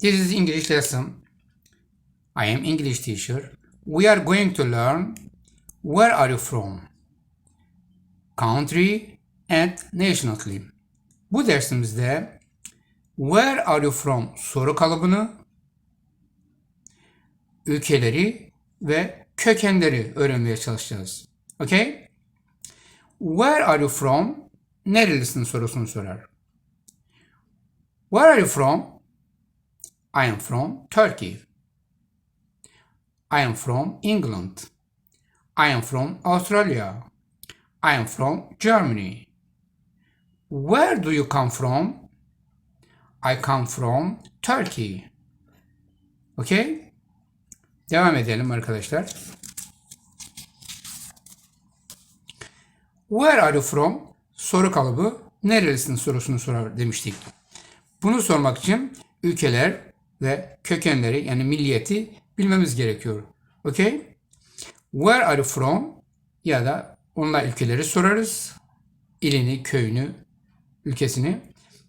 This is English lesson. I am English teacher. We are going to learn where are you from? Country and nationality. Bu dersimizde where are you from soru kalıbını, ülkeleri ve kökenleri öğrenmeye çalışacağız. Okay? Where are you from? Nerelisin sorusunu sorar. Where are you from? I am from Turkey. I am from England. I am from Australia. I am from Germany. Where do you come from? I come from Turkey. Okay? Devam edelim arkadaşlar. Where are you from? Soru kalıbı nerelisin sorusunu sorar demiştik. Bunu sormak için ülkeler ve kökenleri yani milliyeti bilmemiz gerekiyor. Okay? Where are you from? Ya da onunla ülkeleri sorarız. İlini, köyünü, ülkesini.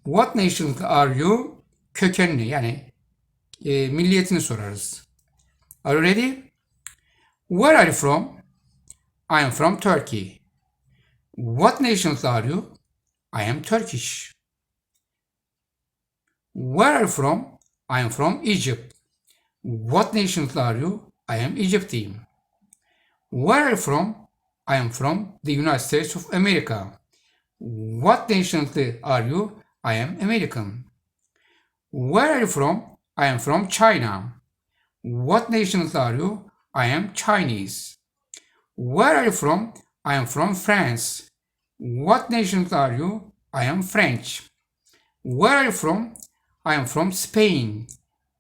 What nation are you? Kökenini yani e, milliyetini sorarız. Are you ready? Where are you from? I am from Turkey. What nations are you? I am Turkish. Where are you from? I am from Egypt. What nations are you? I am Egyptian. Where are you from? I am from the United States of America. What nationality are you? I am American. Where are you from? I am from China. What nationality are you? I am Chinese. Where are you from? I am from France. What nationality are you? I am French. Where are you from? I am from Spain.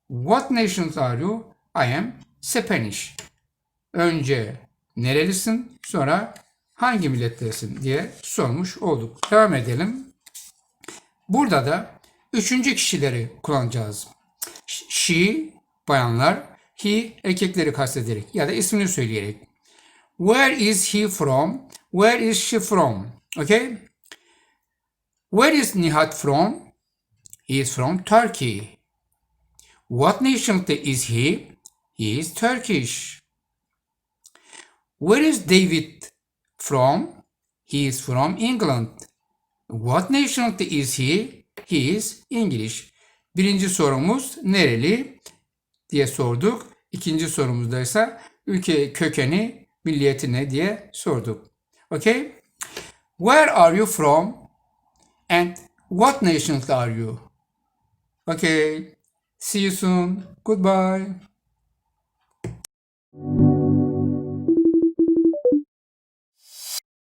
What nationality are you? I am Spanish. Önce nerelisin, sonra hangi millettesin diye sormuş olduk. Devam edelim. Burada da üçüncü kişileri kullanacağız. She, bayanlar, he, erkekleri kastederek ya da ismini söyleyerek. Where is he from? Where is she from? Okay? Where is Nihat from? He is from Turkey. What nationality is he? He is Turkish. Where is David from? He is from England. What nationality is he? He is English. Birinci sorumuz nereli diye sorduk. İkinci sorumuzda ise ülke kökeni, milliyeti ne diye sorduk. Okay? Where are you from? And what nationality are you? Okay. See you soon. Goodbye.